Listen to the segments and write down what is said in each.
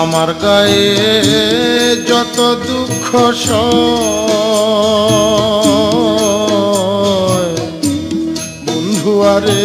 আমার গায়ে যত দুঃখ সয় বন্ধু আরে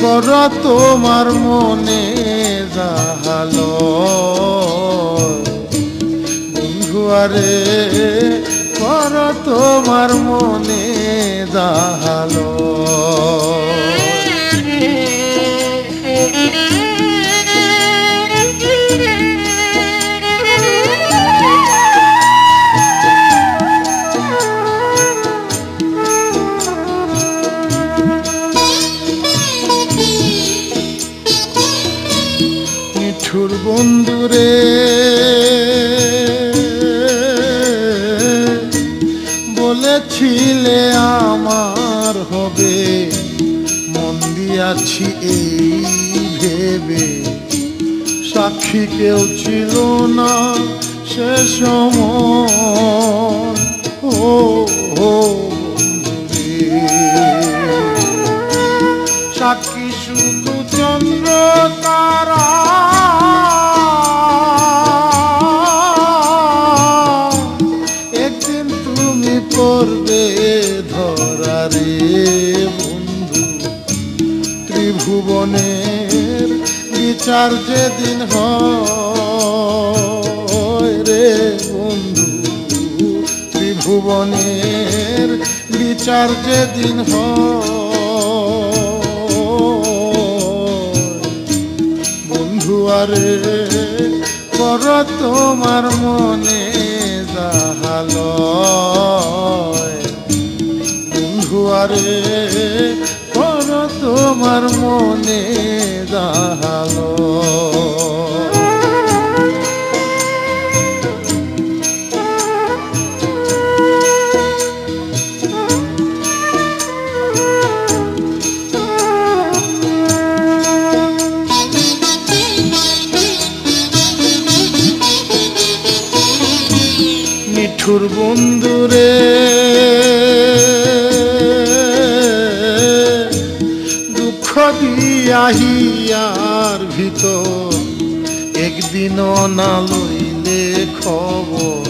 কর তোমার মনে জাহাল বন্ধু আরে কর তোমার মনে জাহালো বন্ধুরে। বলেছিলে আমার হবে মন দিয়াছি এই ভেবে। সাক্ষী কেউ ছিল না সে সময়। বিচার যেদিন হয় রে বন্ধু, ত্রিভুবনের বিচার যেদিন বন্ধু, আরে কর তোমার মনে জাহালো বন্ধু, আরে তোমার মনে জাহালো দিয়াহিয়ার ভিতর একদিনও না লইলে খবর।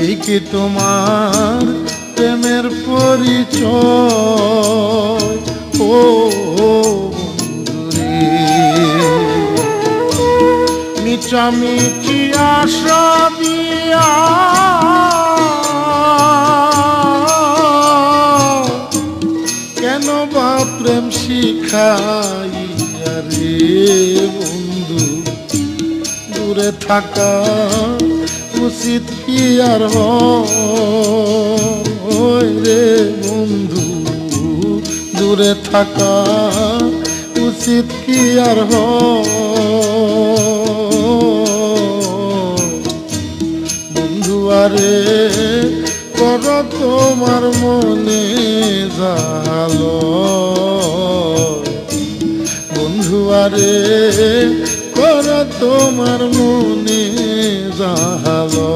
এই কি তোমার প্রেমের পরিচয়? ও বন্ধুরে। আশা শিখাইয়া রে বন্ধু, দূরে থাকা উচিত কি আর রে বন্ধু? দূরে থাকা উচিত কি আর বন্ধু আরে কর তোমার মনে জালো। বন্ধু আরে কর তোমার মনে জালো।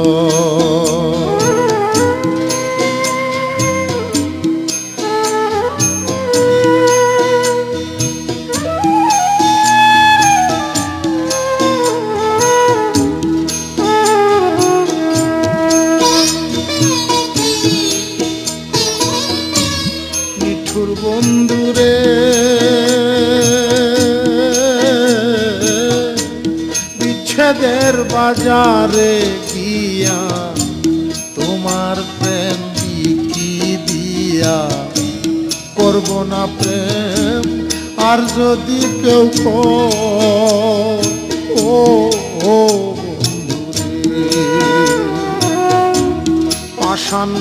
বাজারে গিয়া তোমার প্রেম বিকি দিয়া। করব না প্রেম, আর যদি কেউ ও ও,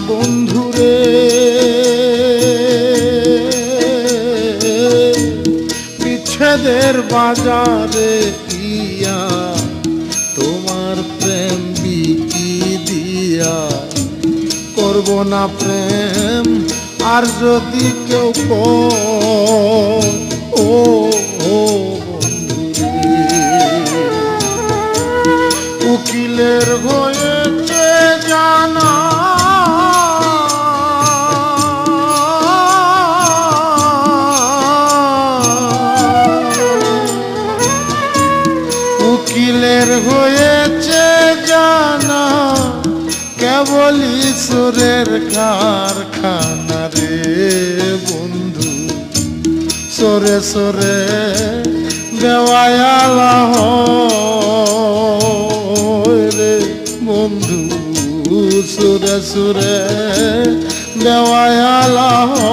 বন্ধুরে। বিচ্ছেদের বাজারে ইয়া তোমার প্রেম বিকি দিয়া করব না প্রেম আর যদি কেউ ও হয়েছে জানা কেবল ঈশ্বরের কারখানা রে বন্ধু। সরে সরে দেওয়ালা রে বন্ধু। সুরে সুরে দেওয়ালা হয়।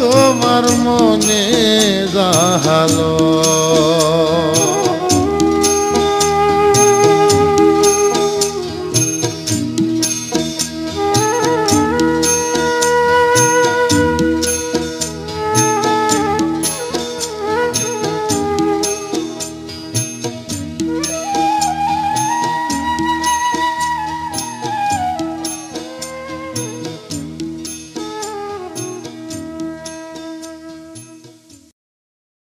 তোমার মনে জাহালো।